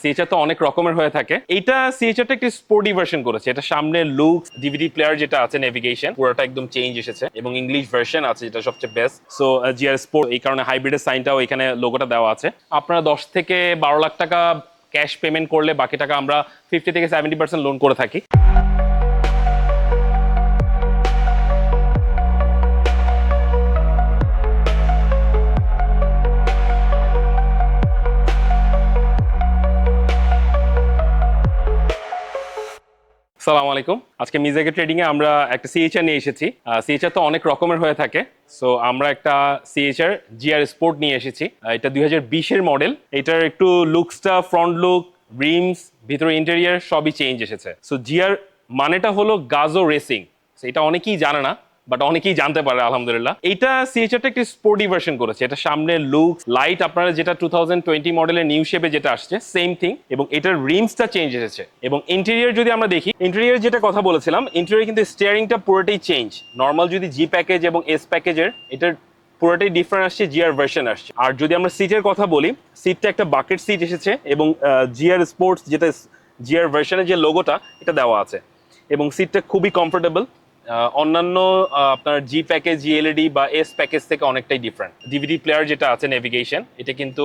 সিএচআর তো অনেক রকমের হয়ে থাকে। এইটা সিএচআরটা একটি স্পোর্টি ভার্সন করেছে। এটা সামনে লুক ডিভিডি প্লেয়ার যেটা আছে নেভিগেশন পুরোটা একদম চেঞ্জ এসেছে। এবং ইংলিশ ভার্সন আছে, যেটা সবচেয়ে বেস্ট সো জিআর স্পোর্ট এই কারণে হাইব্রিডের সাইনটাও এখানে লোগোটা দেওয়া আছে। আপনারা দশ থেকে বারো লাখ টাকা ক্যাশ পেমেন্ট করলে বাকি টাকা আমরা ফিফটি থেকে সেভেন্টি পার্সেন্ট লোন করে থাকি। সালাম আলাইকুম। আজকে মিজাকে ট্রেডিং এ আমরা একটা সিএইচআর নিয়ে এসেছি। সিএইচআর তো অনেক রকমের হয়ে থাকে। সো আমরা একটা সিএইচআর জিআর স্পোর্ট নিয়ে এসেছি। এটা দুই বিশের মডেল এটার একটু লুকসটা ফ্রন্ট লুক রিমস ভিতরে ইন্টেরিয়ার সবই চেঞ্জ এসেছে। সো জিআর মানেটা হলো গাজো রেসিং এটা অনেকেই জানে না। বাট অনেকেই জানতে পারে, আলহামদুলিল্লাহ। এটা সিএচআরটা একটি স্পোর্টি ভার্সন করেছে। এটা সামনে লুক লাইট আপনারা যেটা টু থাউজেন্ড টোয়েন্টি মডেলের নিউ শেপে যেটা আসছে সেম থিং এবং এটার রিমসটা চেঞ্জ এসেছে। এবং ইন্টেরিয়ার যদি আমরা দেখি ইন্টেরিয়ার যেটা কথা বলেছিলাম ইন্টেরিয়ার কিন্তু স্টিয়ারিংটা পুরোটাই চেঞ্জ নর্মাল যদি জি প্যাকেজ এবং এস প্যাকেজের এটার পুরোটাই ডিফারেন্ট আসছে জিআর ভার্সন আসছে। আর যদি আমরা সিটের কথা বলি সিটটা একটা বাকেট সিট এসেছে এবং জিআর স্পোর্টস যেটা জিআর ভার্সনের যে লোগোটা এটা দেওয়া আছে। এবং সিটটা খুবই কমফোর্টেবল অন্যান্য আপনার জি প্যাকেজ জিএলইডি বা এস প্যাকেজ থেকে অনেকটাই ডিফারেন্ট ডিভিডি প্লেয়ার যেটা আছে নেভিগেশন এটা কিন্তু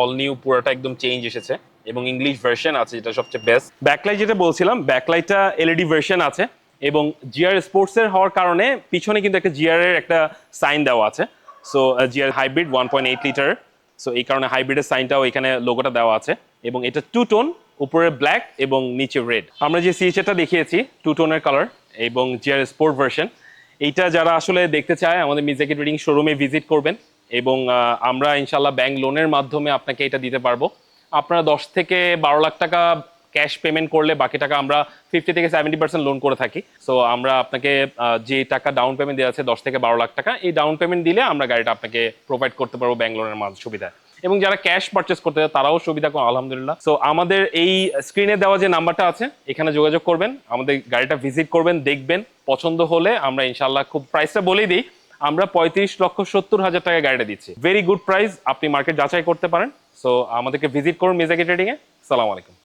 অল নিউ পুরোটা একদম চেঞ্জ এসেছে এবং ইংলিশ ভার্সন আছে যেটা সবচেয়ে বেস্ট ব্যাকলাইট যেটা বলছিলাম ব্যাকলাইটটা এলইডি ভার্সন আছে এবং জিআর স্পোর্টসের হওয়ার কারণে পিছনে কিন্তু একটা জিআর এর একটা সাইন দেওয়া আছে। So GR hybrid one point eight litre so এই কারণে হাইব্রিডের সাইনটাও এখানে লোগোটা দেওয়া আছে এবং এটা টু টোন উপরে ব্ল্যাক এবং নিচে রেড আমরা যে সিএচএটা দেখিয়েছি টু টোনের কালার এবং জিআর স্পোর্ট ভার্সন এইটা যারা আসলে দেখতে চায়, আমাদের মিজাকি ট্রেডিং শোরুমে ভিজিট করবেন এবং আমরা ইনশাল্লাহ ব্যাংক লোনের মাধ্যমে আপনাকে এটা দিতে পারব। আপনারা দশ থেকে বারো লাখ টাকা ক্যাশ পেমেন্ট করলে বাকি টাকা আমরা ফিফটি থেকে সেভেন্টি পার্সেন্ট লোন করে থাকি। সো আমরা আপনাকে যে টাকা ডাউন পেমেন্ট দেওয়া আছে দশ থেকে বারো লাখ টাকা, এই ডাউন পেমেন্ট দিলে আমরা গাড়িটা আপনাকে প্রোভাইড করতে পারব ব্যাংক লোনের মাঝ সুবিধা এবং যারা ক্যাশ পারচেস করতে চায়, তারাও সুবিধা আলহামদুলিল্লাহ। সো আমাদের এই স্ক্রিনে দেওয়া যে নাম্বারটা আছে, এখানে যোগাযোগ করবেন, আমাদের গাড়িটা ভিজিট করবেন, দেখবেন, পছন্দ হলে আমরা ইনশাল্লাহ খুব প্রাইসটা বলেই দিই। আমরা পঁয়ত্রিশ লক্ষ সত্তর হাজার টাকা গাড়িটা দিচ্ছি। ভেরি গুড প্রাইস আপনি মার্কেট যাচাই করতে পারেন। সো আমাদেরকে ভিজিট করুন মিজাকি ট্রেডিংয়ে সালাম আলাইকুম।